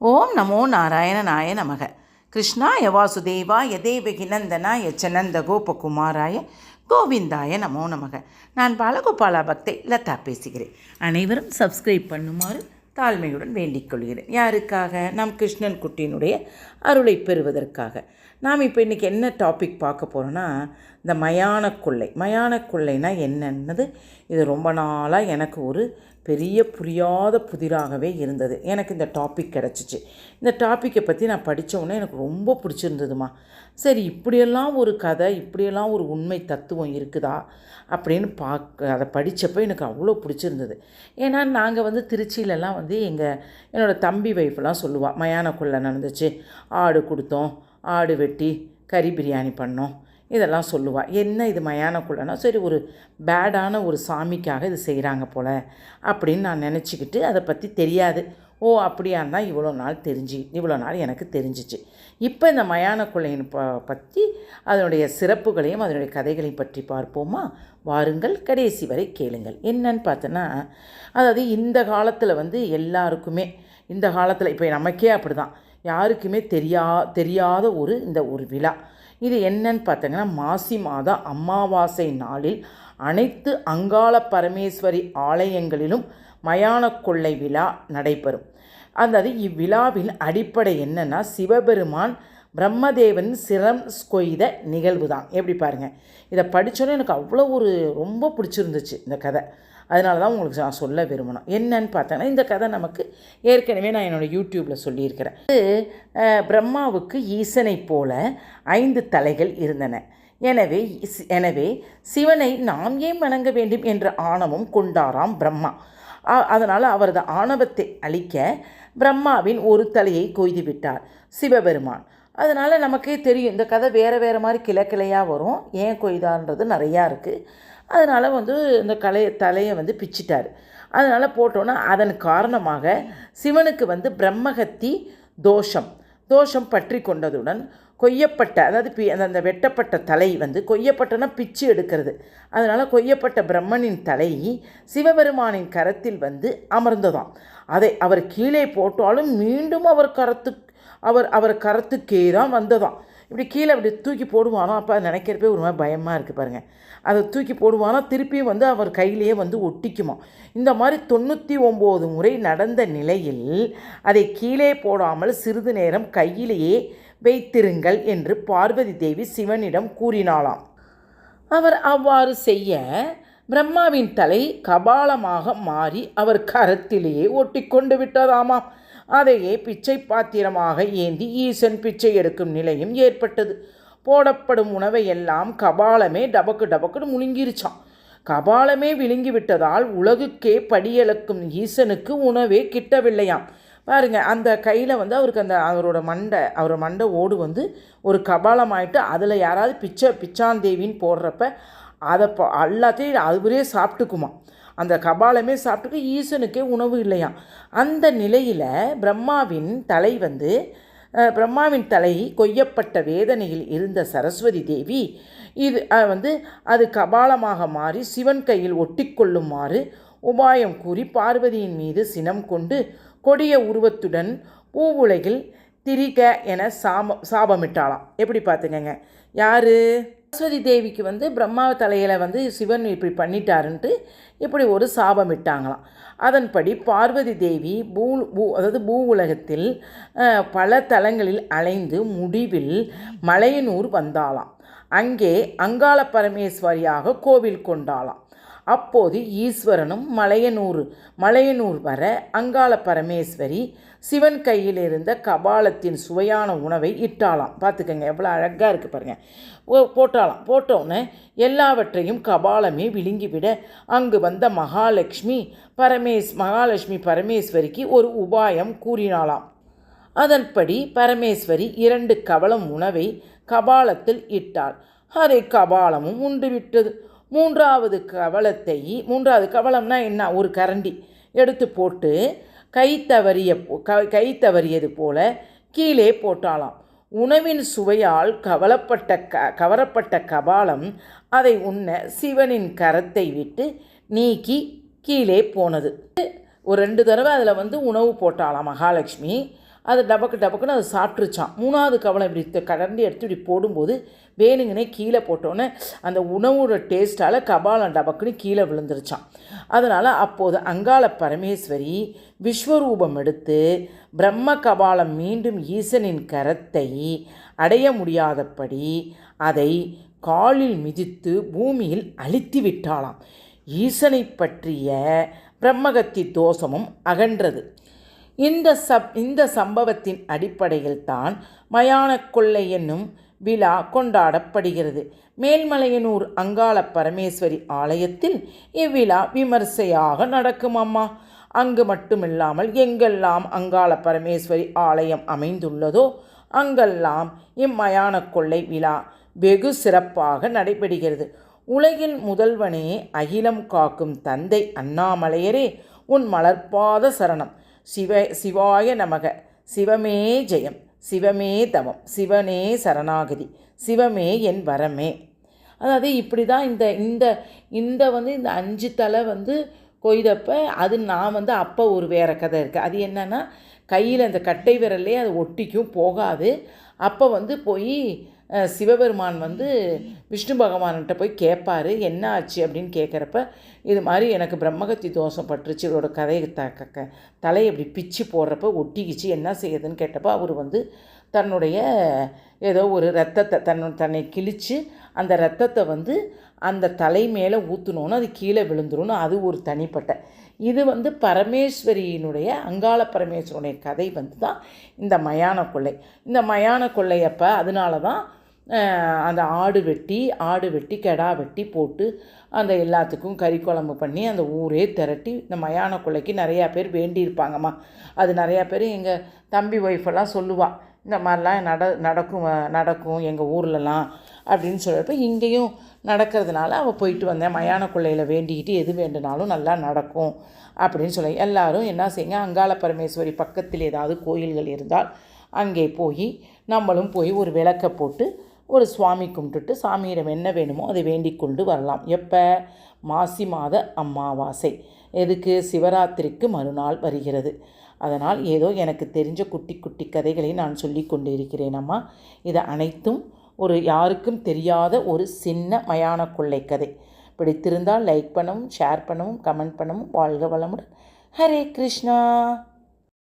ஓம் நமோ நாராயணனாய நமக. கிருஷ்ணாய வாசுதேவாய தேவகி நந்தனாய சனந்த கோபகுமாராய கோவிந்தாய நமோ நமக. நான் பாலகோபாலா பக்தை லதா பேசுகிறேன். அனைவரும் சப்ஸ்கிரைப் பண்ணுமாறு தாழ்மையுடன் வேண்டிக் கொள்கிறேன். யாருக்காக? நம் கிருஷ்ணன் குட்டியினுடைய அருளை பெறுவதற்காக. நாம் இப்போ இன்றைக்கி என்ன டாபிக் பார்க்க போகிறோன்னா இந்த மயான கொள்ளை. மயான கொள்ளைனா என்னன்னது? இது ரொம்ப நாளாக எனக்கு ஒரு பெரிய புரியாத புதிராகவே இருந்தது. எனக்கு இந்த டாபிக் கிடச்சிச்சு. இந்த டாப்பிக்கை பற்றி நான் படித்த எனக்கு ரொம்ப பிடிச்சிருந்ததுமா. சரி இப்படியெல்லாம் ஒரு கதை இப்படியெல்லாம் ஒரு உண்மை தத்துவம் இருக்குதா? அப்படின்னு பார்க்க அதை படித்தப்போ எனக்கு அவ்வளோ பிடிச்சிருந்தது. ஏன்னா நாங்கள் வந்து திருச்சியிலலாம் வந்து எங்கள் என்னோடய தம்பி வைஃப்லாம் சொல்லுவாள் மயானக்குள்ளே நடந்துச்சு. ஆடு கொடுத்தோம் ஆடு வெட்டி கறி பிரியாணி பண்ணோம் இதெல்லாம் சொல்லுவாள் என்ன இது மயானக்குள்ளனா சரி ஒரு பேடான ஒரு சாமிக்காக இது செய்கிறாங்க போல். அப்படின்னு நான் நினச்சிக்கிட்டு அதை பற்றி தெரியாது. ஓ அப்படியான் தான் இவ்வளோ நாள் தெரிஞ்சு இவ்வளோ நாள் எனக்கு தெரிஞ்சிச்சு. இப்போ இந்த மயான கொள்ளையின் ப பற்றி அதனுடைய சிறப்புகளையும் அதனுடைய கதைகளையும் பற்றி பார்ப்போமா? வாருங்கள் கடைசி வரை கேளுங்கள். என்னன்னு பார்த்தோன்னா அதாவது இந்த காலத்தில் வந்து எல்லாருக்குமே இந்த காலத்தில் இப்போ நமக்கே அப்படி தான் யாருக்குமே தெரியா தெரியாத ஒரு இந்த ஒரு விழா. இது என்னன்னு பார்த்தீங்கன்னா மாசி மாத அமாவாசை நாளில் அனைத்து அங்காள பரமேஸ்வரி ஆலயங்களிலும் மயான கொள்ளை விழா நடைபெறும். அதாவது இவ்விழாவின் அடிப்படை என்னன்னா சிவபெருமான் பிரம்மதேவன் சிரம் கொய்த நிகழ்வு தான் எப்படி பாருங்கள் இதை படித்தோன்னே எனக்கு அவ்வளோ ஒரு ரொம்ப பிடிச்சிருந்துச்சு இந்த கதை. அதனால தான் உங்களுக்கு நான் சொல்ல விரும்பணும். என்னன்னு பார்த்தோன்னா இந்த கதை நமக்கு ஏற்கனவே நான் என்னோடய யூடியூப்பில் சொல்லியிருக்கிறேன். இது பிரம்மாவுக்கு ஈசனை போல ஐந்து தலைகள் இருந்தன. எனவே எனவே சிவனை நாம் ஏன் வணங்க வேண்டும் என்ற ஆணவம் கொண்டாராம் பிரம்மா. அதனால் அவரது ஆணவத்தை அழிக்க பிரம்மாவின் ஒரு தலையை கொய்து விட்டார் சிவபெருமான். அதனால் நமக்கே தெரியும் இந்த கதை வேறு வேறு மாதிரி கிளக்கிளையாக வரும். ஏன் கொய்தான்றது நிறையா இருக்குது அதனால் வந்து இந்த கலை தலையை வந்து பிச்சிட்டார். அதனால் போட்டோன்னா அதன் காரணமாக சிவனுக்கு வந்து பிரம்மகத்தி தோஷம். தோஷம் பற்றி கொண்டதுடன் கொய்யப்பட்ட அதாவது பி அந்த வெட்டப்பட்ட தலை வந்து கொய்யப்பட்டனா பிச்சு எடுக்கிறது. அதனால் கொய்யப்பட்ட பிரம்மனின் தலை சிவபெருமானின் கரத்தில் வந்து அமர்ந்ததாம். அதை அவர் கீழே போட்டாலும் மீண்டும் அவர் கரத்து அவர் அவர் கரத்துக்கே தான் வந்ததாம். இப்படி கீழே அப்படி தூக்கி போடுவானோ? அப்போ நினைக்கிறப்பே ஒரு மாதிரி பயமாக இருக்குது பாருங்கள் அதை தூக்கி போடுவானோ? திருப்பியும் வந்து அவர் கையிலேயே வந்து ஒட்டிக்குமா? இந்த மாதிரி தொண்ணூற்றி ஒம்பது முறை நடந்த நிலையில் அதை கீழே போடாமல் சிறிது நேரம் கையிலேயே வைத்திருங்கள் என்று பார்வதி தேவி சிவனிடம் கூறினாளாம். அவர் அவ்வாறு செய்ய பிரம்மாவின் தலை கபாலமாக மாறி அவர் கரத்திலேயே ஒட்டி கொண்டு விட்டதாமாம். அதையே பிச்சை பாத்திரமாக ஏந்தி ஈசன் பிச்சை எடுக்கும் நிலையும் ஏற்பட்டது. போடப்படும் உணவை எல்லாம் கபாலமே டபக்கு டபக்குன்னு முழுங்கிருச்சான் கபாலமே விழுங்கி விட்டதால் உலகுக்கே படியளக்கும் ஈசனுக்கு உணவே கிட்டவில்லையாம். பாருங்க அந்த கையில் வந்து அவருக்கு அந்த அவரோட மண்டை அவரோட மண்டை ஓடு வந்து ஒரு கபாலமாயிட்டு அதில் யாராவது பிச்சை பிச்சாந்தேவின்னு போடுறப்ப அதை எல்லாத்தையும் அவரே சாப்பிட்டுக்குமா அந்த கபாலமே சாப்பிட்டுக்கு ஈசனுக்கே உணவு இல்லையாம். அந்த நிலையில் பிரம்மாவின் தலை வந்து பிரம்மாவின் தலை கொய்யப்பட்ட வேதனையில் இருந்த சரஸ்வதி தேவி இது வந்து அது கபாலமாக மாறி சிவன் கையில் ஒட்டிக்கொள்ளுமாறு உபாயம் கூறி பார்வதியின் மீது சினம் கொண்டு கொடிய உருவத்துடன் பூவுலகில் திரிக என சாம சாபமிட்டாளாம். எப்படி பார்த்துக்கங்க? யார்? சரஸ்வதி தேவிக்கு வந்து பிரம்மா தலையில் வந்து சிவன் இப்படி பண்ணிட்டாருன்ட்டு இப்படி ஒரு சாபம் விட்டாங்களாம் அதன்படி பார்வதி தேவி பூ பூ அதாவது பூ உலகத்தில் பல தலங்களில் அலைந்து முடிவில் மலையனூர் வந்தாளாம். அங்கே அங்காள பரமேஸ்வரியாக கோவில் கொண்டாளாம். அப்போது ஈஸ்வரனும் மலையனூர் மலையனூர் வர அங்காள பரமேஸ்வரி சிவன் கையில் இருந்த கபாலத்தின் சுவையான உணவை இட்டாலாம் பார்த்துக்கங்க எவ்வளோ அழகாக இருக்குது பாருங்கள் போட்டாலாம் போட்டோன்னே எல்லாவற்றையும் கபாலமே விழுங்கிவிட அங்கு வந்த மகாலட்சுமி பரமேஸ் மகாலட்சுமி பரமேஸ்வரிக்கு ஒரு உபாயம் கூறினாளாம். அதன்படி பரமேஸ்வரி இரண்டு கவலம் உணவை கபாலத்தில் இட்டாள். அதை கபாலமும் உண்டு விட்டது மூன்றாவது கவலத்தை மூன்றாவது கவலம்னா என்ன? ஒரு கரண்டி எடுத்து போட்டு கை தவறிய கை தவறியது போல கீழே போட்டாலாம். உணவின் சுவையால் கவலப்பட்ட க கவரப்பட்ட கபாலம் அதை உண்ண சிவனின் கரத்தை விட்டு நீக்கி கீழே போனது. ஒரு ரெண்டு தடவை அதில் வந்து உணவு போட்டாலாம் மகாலட்சுமி. அது டபக்கு டபக்குன்னு அது சாப்பிட்ருச்சான் மூணாவது கவலை இப்படி த- கடந்து எடுத்து இப்படி போடும்போது வேணுங்கனே கீழே போட்டோன்னே அந்த உணவோட டேஸ்ட்டால் கபாலம் டபக்குன்னு கீழே விழுந்துருச்சான் அதனால் அப்போது அங்காள பரமேஸ்வரி விஸ்வரூபம் எடுத்து பிரம்ம கபாலம் மீண்டும் ஈசனின் கரத்தை அடைய முடியாதபடி அதை காலில் மிதித்து பூமியில் அழித்து விட்டாளாம். ஈசனை பற்றிய பிரம்மகத்தி தோஷமும் அகன்றது. இந்த சப் இந்த சம்பவத்தின் அடிப்படையில் தான் மயானக் கொள்ளை என்னும் விழா கொண்டாடப்படுகிறது. மேல்மலையனூர் அங்காள பரமேஸ்வரி ஆலயத்தில் இவ்விழா விமர்சையாக நடக்கும் அம்மா. அங்கு மட்டுமில்லாமல் எங்கெல்லாம் அங்காள பரமேஸ்வரி ஆலயம் அமைந்துள்ளதோ அங்கெல்லாம் இம்மயான கொள்ளை விழா வெகு சிறப்பாக நடைபெறுகிறது. உலகின் முதல்வனே அகிலம் காக்கும் தந்தை அண்ணாமலையரே உன் மலர்பாத சரணம். சிவ சிவாய நமக. சிவமே ஜெயம். சிவமே தவம். சிவனே சரணாகதி. சிவமே என் வரமே. அதாவது இப்படி தான் இந்த இந்த இந்த வந்து இந்த அஞ்சு தலை வந்து கொய்தப்ப அது நான் வந்து அப்போ ஒரு வேறு கதை இருக்குது அது என்னென்னா கையில் அந்த கட்டை விரல்லே அது ஒட்டிக்கும் போகாது. அப்போ வந்து போய் சிவபெருமான் வந்து விஷ்ணு பகவான்கிட்ட போய் கேட்பார் என்ன ஆச்சு? அப்படின்னு கேட்குறப்ப இது மாதிரி எனக்கு பிரம்மகத்தி தோஷம் பட்டுருச்சு இவரோட கதையை த க- தலையை இப்படி பிச்சு போடுறப்ப ஒட்டிக்கிச்சு என்ன செய்யுதுன்னு கேட்டப்போ அவர் வந்து தன்னுடைய ஏதோ ஒரு ரத்தத்தை தன்னு தன்னை கிழித்து அந்த ரத்தத்தை வந்து அந்த தலை மேலே ஊற்றணுன்னு அது கீழே விழுந்துரும்னு அது ஒரு தனிப்பட்ட. இது வந்து பரமேஸ்வரியினுடைய அங்காள பரமேஸ்வரனுடைய கதை வந்து தான் இந்த மயான கொள்ளை. இந்த மயான கொள்ளையப்போ அதனால தான் அந்த ஆடு வெட்டி ஆடு வெட்டி கெடா வெட்டி போட்டு அந்த எல்லாத்துக்கும் கறி குழம்பு பண்ணி அந்த ஊரே திரட்டி இந்த மயான கொள்ளைக்கு நிறையா பேர் வேண்டியிருப்பாங்கம்மா. அது நிறையா பேர் எங்கள் தம்பி ஒய்ஃபெல்லாம் சொல்லுவாள் இந்த மாதிரிலாம் நட நடக்கும் நடக்கும் எங்கள் ஊர்லலாம் அப்படின்னு சொல்கிறப்ப இங்கேயும் நடக்கிறதுனால அவள் போயிட்டு வந்தேன். மயான கொள்ளையில் வேண்டிக்கிட்டு எது வேண்டுனாலும் நல்லா நடக்கும் அப்படின்னு சொல்லி எல்லாரும் என்ன செய்யுங்க அங்காள பரமேஸ்வரி பக்கத்தில் ஏதாவது கோயில்கள் இருந்தால் அங்கே போய் நம்மளும் போய் ஒரு விளக்கை போட்டு ஒரு சுவாமி கும்பிட்டுட்டு சாமியிடம் என்ன வேணுமோ அதை வேண்டிக் கொண்டு வரலாம். எப்போ? மாசி மாத அமாவாசை. எதுக்கு? சிவராத்திரிக்கு மறுநாள் வருகிறது. அதனால் ஏதோ எனக்கு தெரிஞ்ச குட்டி குட்டி கதைகளை நான் சொல்லி கொண்டிருக்கிறேன் அம்மா. இது அனைத்தும் ஒரு யாருக்கும் தெரியாத ஒரு சின்ன மயான கொள்ளை கதை. பிடித்திருந்தால் லைக் பண்ணவும் ஷேர் பண்ணவும் கமெண்ட் பண்ணவும் வாழ்க வளமுடன். ஹரே கிருஷ்ணா!